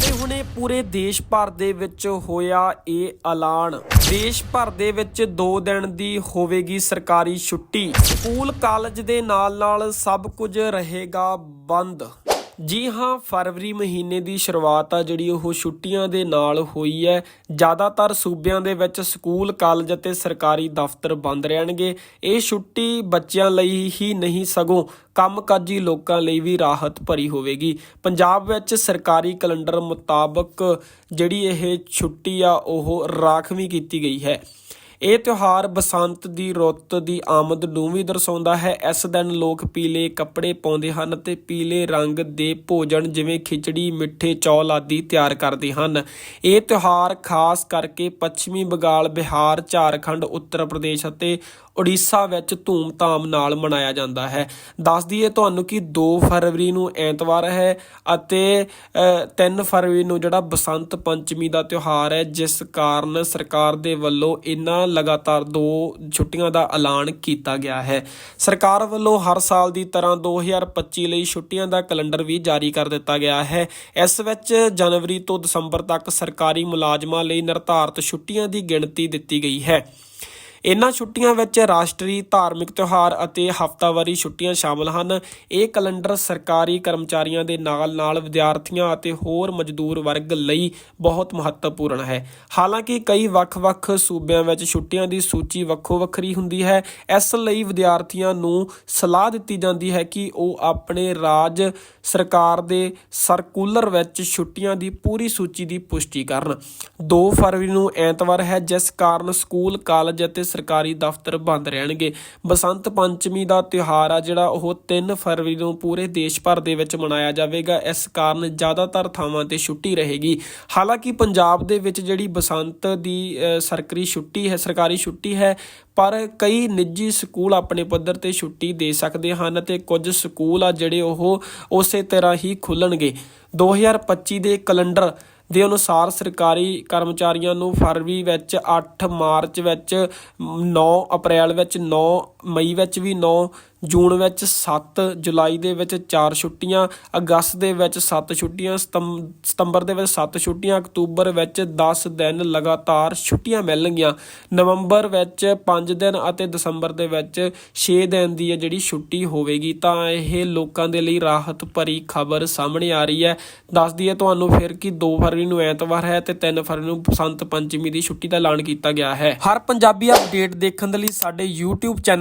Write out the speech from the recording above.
ਹੁਣੇ-ਹੁਣੇ ਪੂਰੇ ਦੇਸ਼ ਭਰ ਦੇ ਵਿੱਚ ਹੋਇਆ ਇਹ ਐਲਾਨ। ਦੇਸ਼ ਭਰ ਦੇ ਵਿੱਚ 2 ਦਿਨ ਦੀ ਹੋਵੇਗੀ ਸਰਕਾਰੀ ਛੁੱਟੀ। ਸਕੂਲ ਕਾਲਜ ਦੇ ਨਾਲ-ਨਾਲ ਸਭ ਕੁਝ ਰਹੇਗਾ ਬੰਦ। ਜੀ ਹਾਂ, ਫਰਵਰੀ ਮਹੀਨੇ ਦੀ ਸ਼ੁਰੂਆਤ ਆ ਜਿਹੜੀ ਉਹ ਛੁੱਟੀਆਂ ਦੇ ਨਾਲ ਹੋਈ ਹੈ। ਜ਼ਿਆਦਾਤਰ ਸੂਬਿਆਂ ਦੇ ਵਿੱਚ ਸਕੂਲ, ਕਾਲਜ ਅਤੇ ਸਰਕਾਰੀ ਦਫ਼ਤਰ ਬੰਦ ਰਹਿਣਗੇ। ਇਹ ਛੁੱਟੀ ਬੱਚਿਆਂ ਲਈ ਹੀ ਨਹੀਂ, ਸਗੋਂ ਕੰਮਕਾਜੀ ਲੋਕਾਂ ਲਈ ਵੀ ਰਾਹਤ ਭਰੀ ਹੋਵੇਗੀ। ਪੰਜਾਬ ਵਿੱਚ ਸਰਕਾਰੀ ਕੈਲੰਡਰ ਮੁਤਾਬਕ ਜਿਹੜੀ ਇਹ ਛੁੱਟੀ ਆ, ਉਹ ਰਾਖਵੀਂ ਕੀਤੀ ਗਈ ਹੈ। ਇਹ ਤਿਉਹਾਰ ਬਸੰਤ ਦੀ ਰੁੱਤ ਦੀ ਆਮਦ ਨੂੰ ਵੀ ਦਰਸਾਉਂਦਾ ਹੈ। ਇਸ ਦਿਨ ਲੋਕ ਪੀਲੇ ਕੱਪੜੇ ਪਾਉਂਦੇ ਹਨ ਤੇ ਪੀਲੇ ਰੰਗ ਦੇ ਭੋਜਨ ਜਿਵੇਂ ਖਿਚੜੀ ਮਿੱਠੇ ਚੌਲ ਆਦਿ ਤਿਆਰ ਕਰਦੇ ਹਨ। ਇਹ ਤਿਉਹਾਰ ਖਾਸ ਕਰਕੇ ਪੱਛਮੀ ਬੰਗਾਲ ਬਿਹਾਰ ਝਾਰਖੰਡ ਉੱਤਰ ਪ੍ਰਦੇਸ਼ ਅਤੇ ਉੜੀਸਾ ਵਿੱਚ ਧੂਮ-ਧਾਮ ਨਾਲ ਮਨਾਇਆ ਜਾਂਦਾ ਹੈ। ਦੱਸ ਦਈਏ ਤੁਹਾਨੂੰ ਕਿ 2 ਫਰਵਰੀ ਨੂੰ ਐਤਵਾਰ ਹੈ ਅਤੇ ਅ, 3 ਫਰਵਰੀ ਨੂੰ ਜਿਹੜਾ ਬਸੰਤ ਪੰਚਮੀ ਦਾ ਤਿਉਹਾਰ ਹੈ ਜਿਸ ਕਾਰਨ ਸਰਕਾਰ ਦੇ ਵੱਲੋਂ ਇਹਨਾਂ ਲਗਾਤਾਰ ਦੋ ਛੁੱਟੀਆਂ ਦਾ ਐਲਾਨ ਕੀਤਾ ਗਿਆ ਹੈ। ਸਰਕਾਰ ਵੱਲੋਂ ਹਰ ਸਾਲ ਦੀ ਤਰ੍ਹਾਂ 2025 ਲਈ ਛੁੱਟੀਆਂ ਦਾ ਕੈਲੰਡਰ ਵੀ ਜਾਰੀ ਕਰ ਦਿੱਤਾ ਗਿਆ ਹੈ। ਇਸ ਵਿੱਚ ਜਨਵਰੀ ਤੋਂ ਦਸੰਬਰ ਤੱਕ ਸਰਕਾਰੀ ਮੁਲਾਜ਼ਮਾਂ ਲਈ ਨਿਰਧਾਰਤ ਛੁੱਟੀਆਂ ਦੀ ਗਿਣਤੀ ਦਿੱਤੀ ਗਈ ਹੈ। ਇਨ੍ਹਾਂ ਛੁੱਟੀਆਂ ਵਿੱਚ ਰਾਸ਼ਟਰੀ ਧਾਰਮਿਕ ਤਿਉਹਾਰ ਅਤੇ ਹਫ਼ਤਾਵਾਰੀ ਛੁੱਟੀਆਂ ਸ਼ਾਮਲ ਹਨ। ਇਹ ਕੈਲੰਡਰ ਸਰਕਾਰੀ ਕਰਮਚਾਰੀਆਂ ਦੇ ਨਾਲ-ਨਾਲ ਵਿਦਿਆਰਥੀਆਂ ਅਤੇ ਹੋਰ ਮਜ਼ਦੂਰ ਵਰਗ ਲਈ ਬਹੁਤ ਮਹੱਤਵਪੂਰਨ ਹੈ। ਹਾਲਾਂਕਿ ਕਈ ਵੱਖ-ਵੱਖ ਸੂਬਿਆਂ ਵਿੱਚ ਛੁੱਟੀਆਂ ਦੀ ਸੂਚੀ ਵੱਖੋ-ਵੱਖਰੀ ਹੁੰਦੀ ਹੈ। ਇਸ ਲਈ ਵਿਦਿਆਰਥੀਆਂ ਨੂੰ ਸਲਾਹ ਦਿੱਤੀ ਜਾਂਦੀ ਹੈ ਕਿ ਉਹ ਆਪਣੇ ਰਾਜ ਸਰਕਾਰ ਦੇ ਸਰਕੂਲਰ ਵਿੱਚ ਛੁੱਟੀਆਂ ਦੀ ਪੂਰੀ ਸੂਚੀ ਦੀ ਪੁਸ਼ਟੀ ਕਰਨ। 2 ਫਰਵਰੀ ਨੂੰ ਐਤਵਾਰ ਹੈ, ਜਿਸ ਕਾਰਨ ਸਕੂਲ, ਕਾਲਜ ਅਤੇ ਸਰਕਾਰੀ ਦਫ਼ਤਰ ਬੰਦ ਰਹਿਣਗੇ। ਬਸੰਤ ਪੰਚਮੀ ਦਾ ਤਿਉਹਾਰ ਆ ਜਿਹੜਾ ਉਹ 3 ਫਰਵਰੀ ਨੂੰ ਪੂਰੇ ਦੇਸ਼ ਭਰ ਦੇ ਵਿੱਚ ਮਨਾਇਆ ਜਾਵੇਗਾ। ਇਸ ਕਾਰਨ ਜ਼ਿਆਦਾਤਰ ਥਾਵਾਂ ਤੇ ਛੁੱਟੀ ਰਹੇਗੀ। ਹਾਲਾਂਕਿ ਪੰਜਾਬ ਦੇ ਵਿੱਚ ਜਿਹੜੀ ਬਸੰਤ ਦੀ ਅ, ਸਰਕਾਰੀ ਛੁੱਟੀ ਹੈ ਸਰਕਾਰੀ ਛੁੱਟੀ ਹੈ ਪਰ ਕਈ ਨਿੱਜੀ ਸਕੂਲ ਆਪਣੇ ਪੱਧਰ ਤੇ ਛੁੱਟੀ ਦੇ ਸਕਦੇ ਹਨ ਤੇ ਕੁਝ ਸਕੂਲ ਆ ਜਿਹੜੇ ਉਹ ਉਸੇ ਤਰ੍ਹਾਂ ਹੀ ਖੁੱਲਣਗੇ। 2025 ਦੇ ਕੈਲੰਡਰ ਦੇ ਅਨੁਸਾਰ ਸਰਕਾਰੀ ਕਰਮਚਾਰੀਆਂ ਨੂੰ ਫਰਵਰੀ ਵਿੱਚ 8 ਮਾਰਚ ਵਿੱਚ 9 ਅਪ੍ਰੈਲ ਵਿੱਚ 9 ਮਈ ਵਿੱਚ ਵੀ 9 ਜੂਨ ਵਿੱਚ 7 ਜੁਲਾਈ ਦੇ ਵਿੱਚ 4 ਛੁੱਟੀਆਂ, ਅਗਸਤ ਦੇ ਵਿੱਚ 7 ਛੁੱਟੀਆਂ, ਸਤੰਬ- ਸਤੰਬਰ ਦੇ ਵਿੱਚ 7 ਛੁੱਟੀਆਂ, ਅਕਤੂਬਰ ਵਿੱਚ 10 ਦਿਨ ਲਗਾਤਾਰ ਛੁੱਟੀਆਂ ਮਿਲਣਗੀਆਂ। ਨਵੰਬਰ ਵਿੱਚ 5 ਦਿਨ ਅਤੇ ਦਸੰਬਰ ਦੇ ਵਿੱਚ 6 ਦਿਨ ਦੀ ਹੈ ਜਿਹੜੀ ਛੁੱਟੀ ਹੋਵੇਗੀ, ਤਾਂ ਇਹ ਲੋਕਾਂ ਦੇ ਲਈ ਰਾਹਤ ਭਰੀ ਖਬਰ ਸਾਹਮਣੇ ਆ ਰਹੀ ਹੈ। ਦੱਸਦੀ ਹੈ ਤੁਹਾਨੂੰ ਫਿਰ ਕਿ 2 ਫਰਵਰੀ ਨੂੰ ਐਤਵਾਰ ਹੈ ਤੇ 3 ਫਰਵਰੀ ਨੂੰ ਬਸੰਤ ਪੰਚਮੀ ਦੀ ਛੁੱਟੀ ਦਾ ਐਲਾਨ ਕੀਤਾ ਗਿਆ ਹੈ। ਹਰ ਪੰਜਾਬੀ ਅਪਡੇਟ ਦੇਖਣ ਦੇ ਲਈ ਸਾਡੇ YouTube